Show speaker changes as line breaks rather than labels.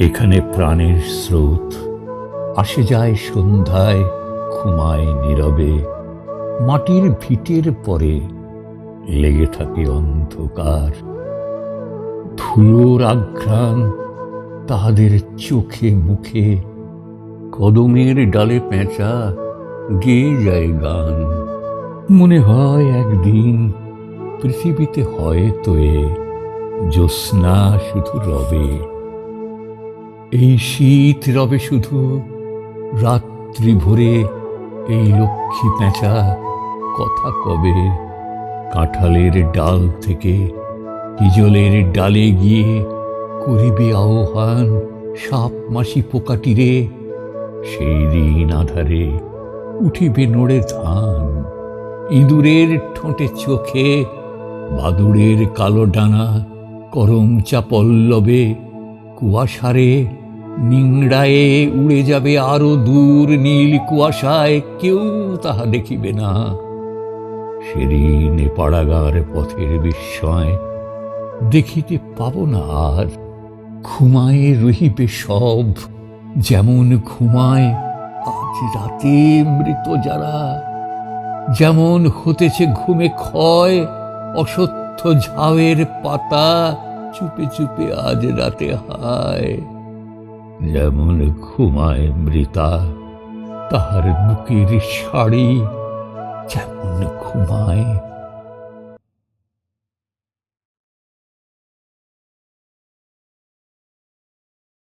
এখানে প্রাণের স্রোত। আসে যায় সন্ধ্যায়, ঘুমায় নীরবে। মাটির ভিটের পরে লেগে থাকে অন্ধকার। ধুলোর আঘ্রাণ তাহাদের চোখে মুখে। কদমের ডালে পেঁচা গেয়ে যায় গান। মনে হয় একদিন পৃথিবীতে হয়তো এ জ্যোৎস্না শুধু রবে। এই শীত রবে শুধু রাত্রি ভরে এই লক্ষ্মী পেঁচা কথা কবে? কাঁঠালের ডাল থেকে হিজলের ডালে গিয়ে করিবে আহ্বান সাপ মাসি পোকাটিরে সেই দিন আধারে উঠিবে নড়ে ধান। ইঁদুরের ঠোঁটে চোখে বাদুড়ের কালো ডানা করম চাপল্লবে কুয়াশারে নিংড়ায়ে উড়ে যাবে আরও দূর নীল কুয়াশায়, কেউ তাহা দেখিবে না। সেদিন পাড়াগার পথের বিস্ময়, দেখিতে পাব না আর। ঘুমায়ে রহিবে সব, যেমন ঘুমায় আজ রাতে মৃত যারা। যেমন হতেছে ঘুমে ক্ষয়, অসত্য ঝাউয়ের পাতা চুপে চুপে আজ রাতে হায়। যেমন ঘুমায় মৃতা তাহার বুকের শাড়ি যেমন ঘুমায়